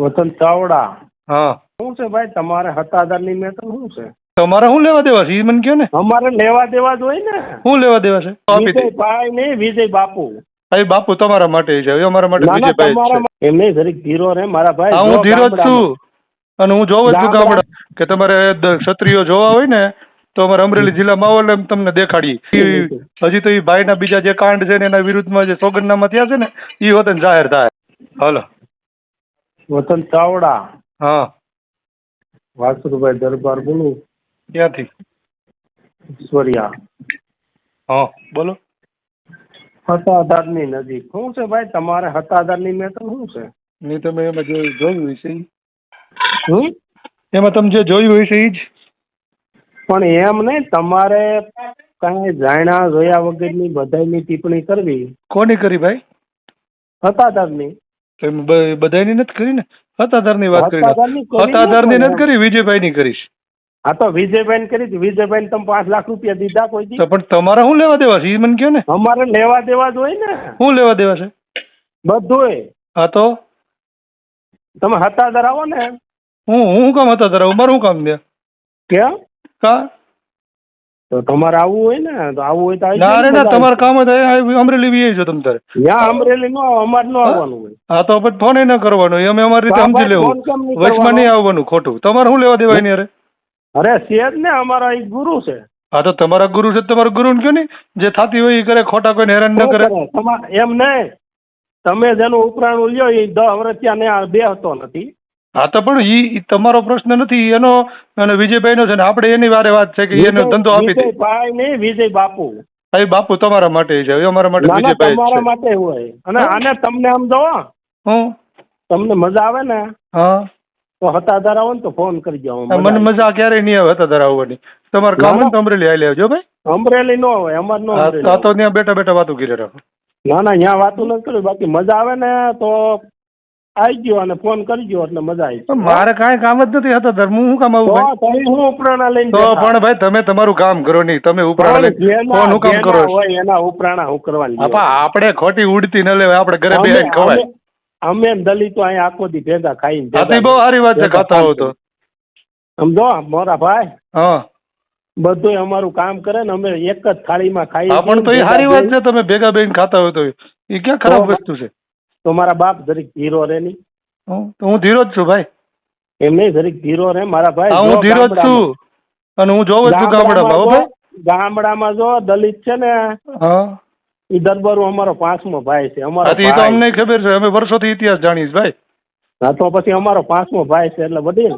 વતન ચાવડા. હા. શું છે ભાઈ તમારે હતાદારની મેટર શું છે? તમારે શું લેવા દેવા છે? એ મને કહો ને? અમારે લેવા દેવા જ હોય ને. શું લેવા દેવા છે? આપી દે વિજયભાઈ નહીં વિજય બાપુ. ભાઈ બાપુ તમારા માટે છે. હવે અમારા માટે ના ના વિજયભાઈ તમારા જરીક ધીરો રે મારા ભાઈ હા જો ધીરજ ગામડામાં. છું. અને હું જોઉં જ છું ગામડા- ગામડા કે તમારે દ- ક્ષત્રિયો જોવા હોય ને તો અમારે અમરેલી જિલ્લામાં આવો એટલે અમે તમને દેખાડીએ ઈ હજી તો એ ભાઈના બીજા જે કાંડ છે ને એના વિરુદ્ધમાં જે સોગંદનામા થયા છે ને એ વતન જાહેર થાય. હાલો. વતન ચાવડા. હા. વાસુભાઈ દરબાર બોલું. ક્યાંથી? ઈશ્વરિયા. હા બોલો. હતાધારની નજીક. શું છે ભાઈ તમારે હતાધારની મેટર શું છે? નહીં તમે એમાં જે જોયું હશે શું? એમાં તમે જે જોયું છે એ જ. પણ એમ નહીં તમારે કાંઈ જાણ્યા જોયા વગરની બધાયની ટિપ્પણી કરવી. કોની કરી ભાઈ? હતાધારની. તો એમ બ- નથી કરી ને? હતાધારની વાત કરી હતાધારની નથી કરી? વિજયભાઈની કરીશ. હા તો વિજયભાઈ કરી હતી. વિજયભાઈ તમે પાંચ લાખ રૂપિયા દીધા કોઈ દી? પણ તમારે શું લેવા દેવા છે? એ મને કહો ને? અમારે લેવા દેવા જ હોય ને. શું લેવા દેવા છે? બધું હા તો? તમે હતા ધરાવો ને હું હું કામ હતા ધરાવો મારું કામ દે કેમ? કા? તો તમારે આવવું હોય ને તો આવવું હોય તો આવી ના અરે ના. તમારે કામ જ આ અમરેલી વી છો તમ તારે. ત્યાં અમરેલી નો અમાર નો આવવાનું હોય. હા તો પછી ફોન ન કરવાનો એ અમે અમારી રીતે સમજી લેવું. વચમાં? નહીં આવવાનું ખોટું. તમારે શું લેવા દેવાય ને અરે અરે શેર ને અમારા એક ગુરુ છે. હા તો તમારા ગુરુ છે તમારા ગુરુ ને કયો ને જે થાતી હોય એ કરે ખોટા કોઈને હેરાન ન કરે? એમ નહીં. તમે જેનું ઉપરાણું લ્યો એ દસ વર્ષ ત્યાં બે હતો નથી. હા તો પણ ઈ તમારો પ્રશ્ન નથી એનો અને વિજયભાઈનો છે ને આપણે એની વારે વાત છે કે એનો ધંધો આપી દે. વિજયભાઈ ને વિજય બાપુ. ભાઈ બાપુ તમારા માટે છે અમારા માટે ના ના વિજયભાઈ તમારા માટે હોય. અને આને તમને આમ જો હું? તમને મજા આવે ને? હા? તો હતા ધરાવો ને તો ફોન કરી જાવ મને મજા ક્યારેય નહીં આવે હતા ધરાવવાની તમારે કામ તો અમરેલી આવી લેજો ભાઈ. અમરેલી નો હોય અમાર નો તો ત્યાં બેઠા બેઠા વાતો કરી રાખો. ના ના ત્યાં વાતો નથી કરી બાકી મજા આવે ને તો આવી ગયો અને ફોન કરજો એટલે મજા આવી મારે કાંઈ કામ જ નથી હતા ધર્મ હું કામ આવું ભાઈ? તમે હું ઉપરાણા લઈને તો પણ ભાઈ તમે તમારું કામ કરો નહીં. તમે ઉપરાણા લઈ ફોન હું કામ કરો હોય એના ઉપરાણા હું કરવાની આપા આપણે ખોટી ઉડતી ન લેવાય. આપણે ઘરે અમે- ખવાય. અમે દલિતો અહીંયા આખો દી ભેગા ખાઈને ભેગા બહુ સારી વાત છે ખાતા હો તો. સમજો મોરા ભાઈ? હા. બધું અમારું કામ કરે ને અમે એક જ થાળીમાં ખાઈએ હા પણ તો એ સારી વાત છે તમે ભેગા બેસીને ખાતા હોય તો. એ ક્યાં ખરાબ વસ્તુ છે? તો મારા બાપ જરીક ધીરો રે નહીં. તો હું ધીરો જ છું ભાઈ. એમ નહીં જરીક ધીરો રે મારા ભાઈ હું ધીરો જ છું. અને હું જોઉં છું ગામડામાં ગામડામાં જો દલિત છે ને એ દરબારો અમારો પાંચમો ભાઈ છે અમારો તો અમને ખબર છે અમે વર્ષોથી ઇતિહાસ જાણીશ ભાઈ. હા તો પછી અમારો પાંચમો ભાઈ છે એટલે વડીલ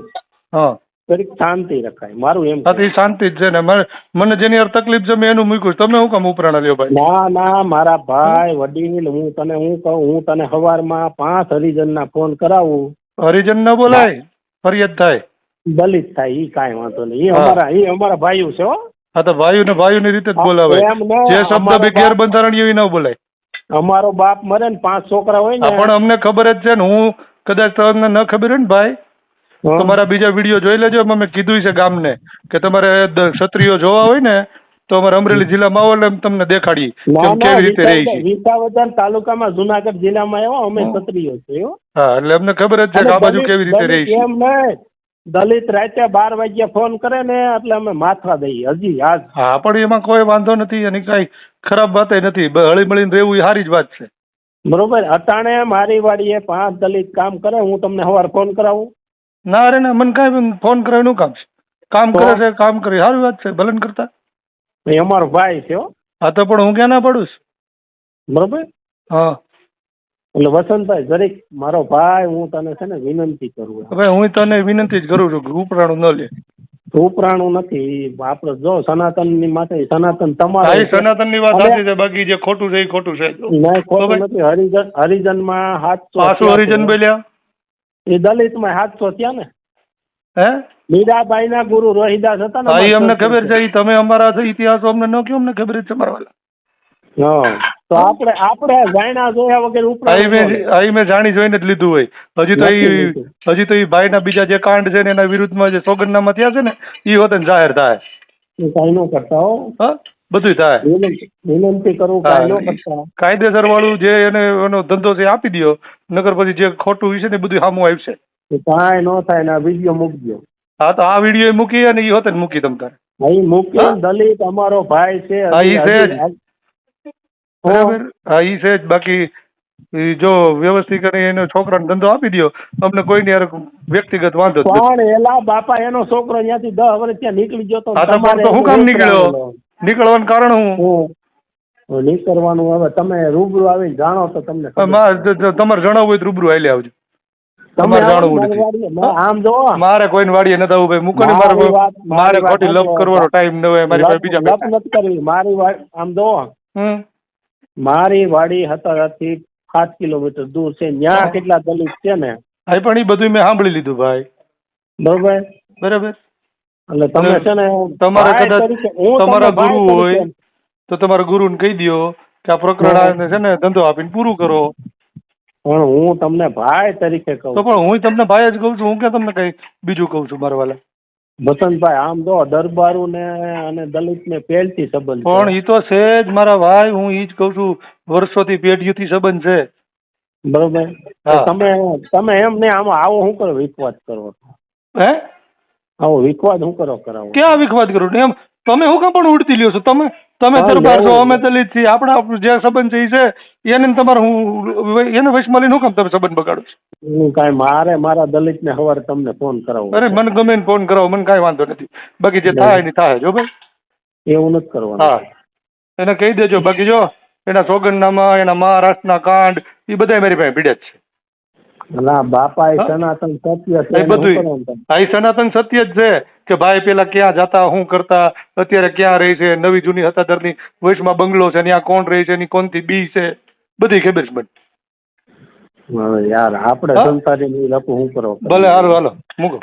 હા. જરીક શાંતિ રખાય. મારું એમ હા શાંતિ જ છે ને. મને મને જેની યાર તકલીફ છે મેં એનું મૂક્યું છે. તમે હું કામ ઉપરાણા લ્યો ભાઈ? ના ના મારા ભાઈ વડીલ હું તને હું કહું હું તને સવારમાં પાંચ હરિજનના ફોન કરાવું. હરિજન ન બોલાય? ફરિયાદ થાય? દલિત થાય ઈ કાંઈ વાંધો નહીં. ઈ હા. અમારા ઈ અમારા ભાઈઓ છે હો. હા તો ભાઈઓ ને ભાઈઓ ની રીતે જ બોલાવાય. એમ નહીં, જે શબ્દ અમારો બી બાપ- ગેરબંધારણીય એવી ન બોલાય. અમારો બાપ મરે ને પાંચ છોકરા હોય હા ને પણ અમને ખબર જ છે ને હું કદાચ તમને ન ખબર હોય ને ભાઈ. તમારા બીજા વીડિયો જોઈ લેજો. એમાં મેં કીધું છે ગામને કે તમારે ક્ષત્રિયો જોવા હોય ને તો અમારે અમરેલી જિલ્લામાં આવો એટલે તમને ના કેવી રીતે રહી છે. વિસાવદર તાલુકામાં જુનાગઢ જિલ્લામાં આવ્યો અમે ક્ષત્રિયો છે હા. એટલે અમને ખબર જ છે કે આ બાજુ દલિત- કેવી રીતે રહી છે. એમ નહીં. દલિત રાતે બાર વાગ્યા ફોન કરે ને એટલે અમે માથા દઈએ. હજી આજ. હા પણ એમાં કોઈ વાંધો નથી અને કઈ ખરાબ વાત નથી. હળી મળીને રહેવું એ સારી જ વાત છે. બરોબર. અટાણે મારી વાડીએ પાંચ દલિત કામ કરે હું તમને સવાર ફોન કરાવું. ના અરે ના મને કાંઈ ફોન કરે એનું કામ છે. કામ કરે છે કામ કરે સારી વાત છે. ભલન કરતા. એ અમારો ભાઈ છે હો. હા તો પણ હું ક્યાં ના પડું છું? બરોબર? હા. એટલે વસંતભાઈ જરીક મારો ભાઈ હું તને છે ને વિનંતી કરું હવે હું તને વિનંતી જ કરું છું કે ઉપરાણું ન લે. ઉપરાણું નથી. આપણે જો સનાતનની માટે સનાતન હા સનાતનની વાત સાચી છે. બાકી જે ખોટું છે એ ખોટું છે. નહીં ખોટું નથી. હરિજન હરિજનમાં હાથ પાછું હરિજન બોલ્યા એ દલિતમાં સાતસો થયા ને? હે? મીરાબાઈ ના ગુરુ રોહિદાસ હતા ને અમને ખબર છે. ઈ તમે અમારા ઇતિહાસ અમને ન કહો અમને ખબર છે મારા વાલા. હા તો આપણે આપણે જાણ્યા જોયા વગર ઉપર અહીં મેં જાણી જોઈને જ લીધું હોય. હજી તો એ હજી તો ઈ ભાઈના બીજા જે કાંડ છે ને એના વિરુદ્ધમાં જે સોગંદનામા થયા છે ને ઈ વતન જાહેર થાય. એ કાંઈ ન કરતા હો. હા? બધું થાય. વિનંતી કરું કરતા કાયદેસર વાળું જે એને એનો ધંધો છે આપી દો નગર પછી જે ખોટું વિશે ને બધું સામું આવશે કાંઈ ન થાય ને આ વીડિયો મૂકજો હા તો આ વીડિયો મૂકી અને ઈ હોતે ને મૂકી તમ તારે. અહીં મૂકી દલિત અમારો ભાઈ છે હા, ઈ છે બરાબર? હા ઈ છે બાકી જો વ્યવસ્થિત કરી એને છોકરાને ધંધો આપી દો અમને કોઈ ની વ્યક્તિગત વાંધો પણ એલા બાપા એનો છોકરો ત્યાંથી દસ વર્ષ ત્યાં નીકળી ગયો તો હું કામ નીકળ્યો? નીકળવાનું કારણ હું નીકળવાનું હવે તમે રૂબરૂ આવીને જાણો તો તમને તમારે જણાવવું હોય તો રૂબરૂ આવી આવજો. તમારે જાણવું નથી. આમ જો. મારે કોઈને વાડીએ નથી આવવું ભાઈ. મૂકો ને મારે મારે ખોટી લપ કરવાનો ટાઈમ ન હોય મારી પાસે બીજા લપ નથી કરવી મારી વાડી આમ જો. મારી વાડી હતારાથી સાત કિલોમીટર દૂર છે. ત્યાં કેટલા દલિત છે ને? હા પણ એ બધું મેં સાંભળી લીધું ભાઈ. બરોબર? બરાબર. એટલે તમે છે ને તમારા કદાચ તમારા ગુરુ હોય તો તમારા ગુરુને કહી દો કે આ પ્રકરણ આને છે ને ધંધો આપીને પૂરું કરો. પણ હું તમને ભાઈ તરીકે કહું તો પણ હું તમને ભાઈ જ કહું છું હું કે તમને કઈ બીજું કહું છું મારા વાલા? વસંતભાઈ આમ જો દરબારુ ને અને દલિત ને પહેલથી સંબંધ. પણ એ તો છે જ મારા ભાઈ હું ઈ જ કહું છું વર્ષોથી પેઢીઓથી સંબંધ છે. બરોબર? તમે તમે એમ ને આમાં આવો શું કરો વિખવાદ કરો. હે? આવો વિખવાદ હું કરો કરાવો. ક્યાં વિખવાદ કરો? એમ તમે હું કાં પણ ઉડતી લ્યો છો? તમે તમે દરબાર છો અમે દલિત છીએ. આપણા આપણું જે સંબંધ છે એ છે. એને તમારે હું એને વશમાં લઈને હું કામ તમે સંબંધ બગાડો છો? કાંઈ મારે મારા દલિત ને સવારે તમને ફોન કરાવો. અરે મને ગમે ને ફોન કરાવો મને કાંઈ વાંધો નથી. બાકી જે થાય ને થાય જો ભાઈ. એવું નથી કરવાનું. હા. એને કહી દેજો બાકી જો એના સોગંદનામા એના મહારાષ્ટ્રના કાંડ એ બધા મારી પાસે પીડ્યા જ છે. ના બાપા એ સનાતન સત્ય છે એ બધું આ ઈ સનાતન સત્ય જ છે કે ભાઈ પેલા ક્યાં જતા શું કરતા અત્યારે ક્યાં રહી છે નવી જૂની હતાદરની વયસમાં બંગલો છે ત્યાં કોણ રહી છે કોણથી બી છે બધી ખબર છે યાર આપણે હા? લપું શું કરો ભલે હારું હાલો મૂકો.